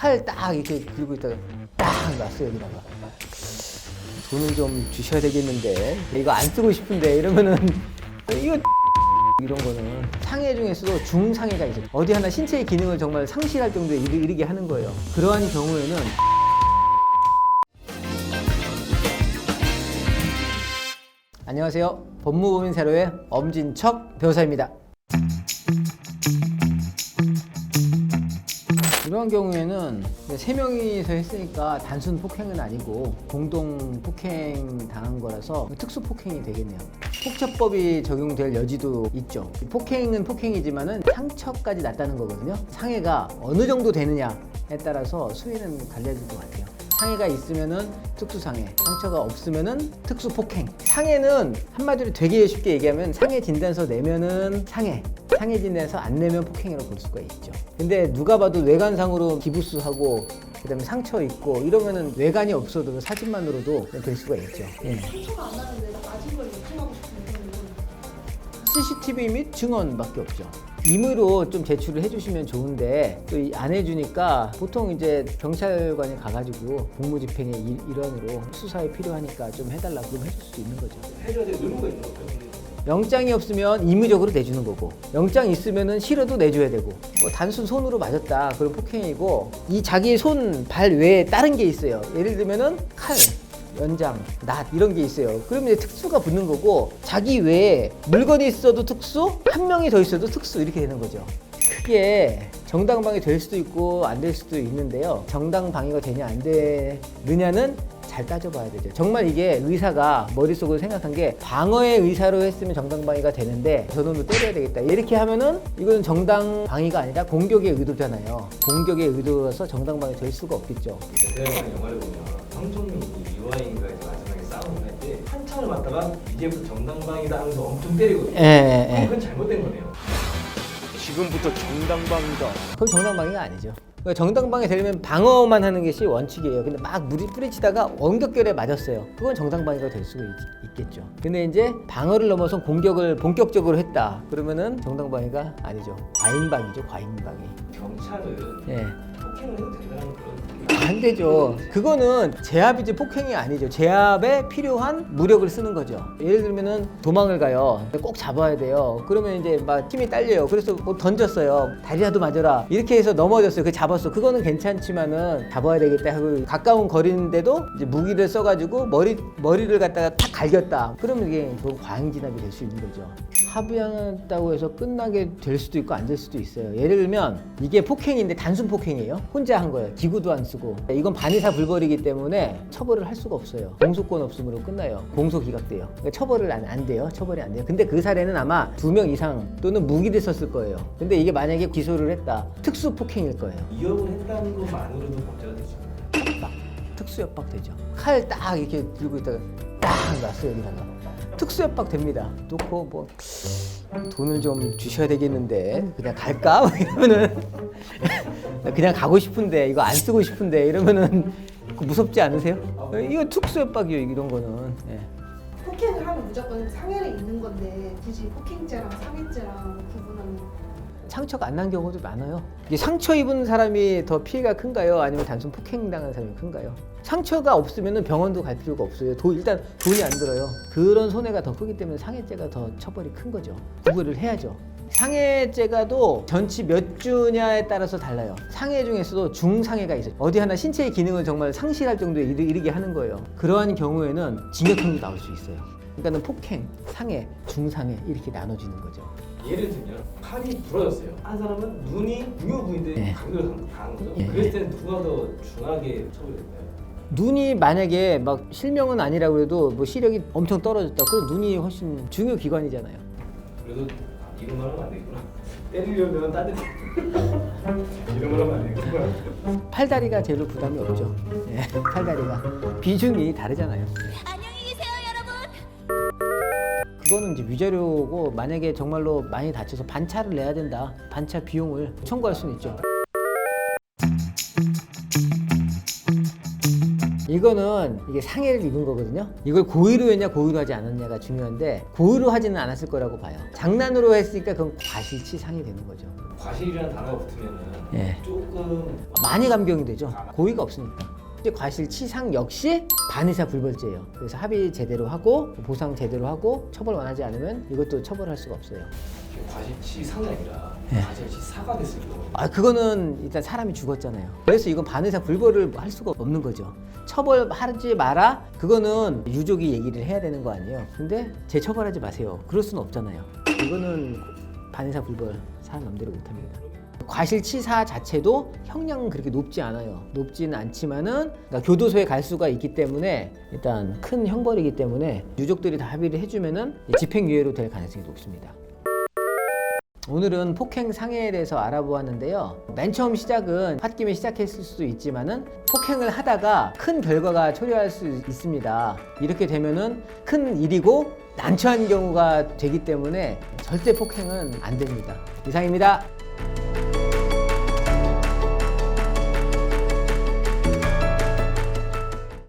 칼 딱 이렇게 들고 있다가 딱 놨어요 여기다가 돈을 좀 주셔야 되겠는데 이거 안 쓰고 싶은데 이러면은 이거 이런 거는 상해 중에서도 중상해가 있어요. 어디 하나 신체의 기능을 정말 상실할 정도에 이르- 이르게 하는 거예요. 그러한 경우에는 안녕하세요. 법무법인 세로의 엄진척 변호사입니다. 이러한 경우에는 세 명이서 했으니까 단순 폭행은 아니고 공동 폭행 당한 거라서 특수 폭행이 되겠네요. 폭처법이 적용될 여지도 있죠. 폭행은 폭행이지만은 상처까지 났다는 거거든요. 상해가 어느 정도 되느냐에 따라서 수위는 갈려질 것 같아요. 상해가 있으면은 특수상해, 상처가 없으면은 특수폭행. 상해는 한마디로 되게 쉽게 얘기하면 상해 진단서 내면은 상해, 상해 진단서 안 내면 폭행이라고 볼 수가 있죠. 근데 누가 봐도 외관상으로 기부스하고 그다음에 상처 있고 이러면은 외관이 없어도 사진만으로도 될 수가 있죠. 예. 상처가 안 나는데 맞은 걸 요청하고 싶은 CCTV 및 증언밖에 없죠. 임의로 좀 제출을 해주시면 좋은데 또 안 해주니까 보통 이제 경찰관에 가가지고 공무집행의 일- 일환으로 수사에 필요하니까 좀 해달라고 그럼 해줄 수도 있는 거죠. 해줘야 될 의무가 있죠. 영장이 없으면 임의적으로 내주는 거고 영장 있으면은 싫어도 내줘야 되고 뭐 단순 손으로 맞았다 그럼 폭행이고 이 자기 손 발 외에 다른 게 있어요 예를 들면은 칼 연장 낫 이런 게 있어요 그러면 이제 특수가 붙는 거고 자기 외에 물건이 있어도 특수 한 명이 더 있어도 특수 이렇게 되는 거죠 크게 정당방위 될 수도 있고 안 될 수도 있는데요 정당방위가 되냐 안 되느냐는 잘 따져봐야 되죠. 정말 이게 의사가 머릿속으로 생각한 게 방어의 의사로 했으면 정당방위가 되는데 저놈도 때려야 되겠다. 이렇게 하면은 이건 정당방위가 아니라 공격의 의도잖아요. 공격의 의도라서 정당방위 될 수가 없겠죠. 대단한 영화를 보면 이화인과 이제 마지막에 싸움을 할때 한참을 맞다가 이제부터 정당방위다 하면서 엄청 때리거든요. 예, 예, 예. 그건 잘못된 거네요. 지금부터 정당방위다. 그건 정당방위가 아니죠. 그러니까 정당방위 되려면 방어만 하는 것이 원칙이에요. 근데 막 물이 뿌리치다가 원격결에 맞았어요. 그건 정당방위가 될 수가 있, 겠죠 근데 이제 방어를 넘어서 공격을 본격적으로 했다. 그러면은 정당방위가 아니죠. 과잉방위죠, 과잉방위. 경찰은 예. 폭행을 해도 된다는 그런 안 되죠. 그거는 제압이지 폭행이 아니죠. 제압에 필요한 무력을 쓰는 거죠. 예를 들면은 도망을 가요. 꼭 잡아야 돼요. 그러면 이제 막 힘이 딸려요. 그래서 뭐 던졌어요. 다리라도 맞아라. 이렇게 해서 넘어졌어요. 그 잡 았어. 그거는 괜찮지만은 잡아야 되겠다 하고 가까운 거리인데도 이제 무기를 써가지고 머리 머리를 갖다가 탁 갈겼다. 그러면 이게 그 과잉 진압이 될 수 있는 거죠. 합의한다고 해서 끝나게 될 수도 있고 안 될 수도 있어요. 예를 들면 이게 폭행인데 단순 폭행이에요. 혼자 한 거예요. 기구도 안 쓰고. 이건 반의사 불벌이기 때문에 처벌을 할 수가 없어요. 공소권 없음으로 끝나요. 공소 기각돼요. 그러니까 처벌을 안, 안 돼요. 처벌이 안 돼요. 근데 그 사례는 아마 두 명 이상 또는 무기를 썼을 거예요. 근데 이게 만약에 기소를 했다. 특수 폭행일 거예요. 위협을 했다는 것만으로도 범죄가 되죠. 협박, 특수 협박 되죠. 칼 딱 이렇게 들고 있다가 딱 놨어요 여기다가. 특수 협박 됩니다. 놓고 뭐 돈을 좀 주셔야 되겠는데 그냥 갈까? 뭐 이러면은 나 그냥 가고 싶은데 이거 안 쓰고 싶은데 이러면은 그거 무섭지 않으세요? 이거 특수 협박이요 이런 거는. 예. 폭행을 하면 무조건 상해는 있는 건데 굳이 폭행죄랑 상해죄랑 구분하는 상처가 안 난 경우도 많아요. 이게 상처 입은 사람이 더 피해가 큰가요? 아니면 단순 폭행당한 사람이 큰가요? 상처가 없으면 병원도 갈 필요가 없어요. 도- 일단 돈이 안 들어요. 그런 손해가 더 크기 때문에 상해죄가 더 처벌이 큰 거죠. 구분을 해야죠. 상해죄가도 전치 몇 주냐에 따라서 달라요. 상해 중에서도 중상해가 있어요. 어디 하나 신체의 기능을 정말 상실할 정도에 이르- 이르게 하는 거예요. 그러한 경우에는 징역형도 나올 수 있어요. 그러니까는 폭행, 상해, 중상해 이렇게 나눠지는 거죠. 예를 들면 칼이 부러졌어요. 한 사람은 눈이 중요 부위인데 예. 강도를 당한 거죠. 예. 그랬을 때는 누가 더 중하게 처벌될까요? 눈이 만약에 막 실명은 아니라고 해도 뭐 시력이 엄청 떨어졌다. 그럼 눈이 훨씬 중요 기관이잖아요. 그래도 아, 이런 말 하면 안 되구나. 때리려면 따뜻해. 이런 말 하면 안 되구나. 팔다리가 제일 부담이 없죠. 예, 팔다리가 비중이 다르잖아요. 여러분. 그거는 이제 위자료고 만약에 정말로 많이 다쳐서 반차를 내야 된다. 반차 비용을 청구할 수는 있죠. 이거는 이게 상해를 입은 거거든요. 이걸 고의로 했냐 고의로 하지 않았냐가 중요한데 고의로 하지는 않았을 거라고 봐요. 장난으로 했으니까 그건 과실치 상이 되는 거죠. 과실이라는 단어가 붙으면은 예. 조금 많이 감경이 되죠. 고의가 없으니까. 이제 과실치상 역시 반의사 불벌죄예요. 그래서 합의 제대로 하고 보상 제대로 하고 처벌 원하지 않으면 이것도 처벌할 수가 없어요. 지금 과실치상이 아니라 예. 과실치사가 됐을 경우 아 그거는 일단 사람이 죽었잖아요. 그래서 이건 반의사 불벌을 할 수가 없는 거죠. 처벌하지 마라. 그거는 유족이 얘기를 해야 되는 거 아니에요. 근데 재처벌하지 마세요. 그럴 수는 없잖아요. 이거는 반의사 불벌 사람 맘대로 못합니다. 과실치사 자체도 형량은 그렇게 높지 않아요. 높지는 않지만은 그러니까 교도소에 갈 수가 있기 때문에 일단 큰 형벌이기 때문에 유족들이 다 합의를 해주면은 집행유예로 될 가능성이 높습니다. 오늘은 폭행 상해에 대해서 알아보았는데요. 맨 처음 시작은 홧김에 시작했을 수도 있지만은 폭행을 하다가 큰 결과가 초래할 수 있습니다. 이렇게 되면은 큰 일이고 난처한 경우가 되기 때문에 절대 폭행은 안 됩니다. 이상입니다.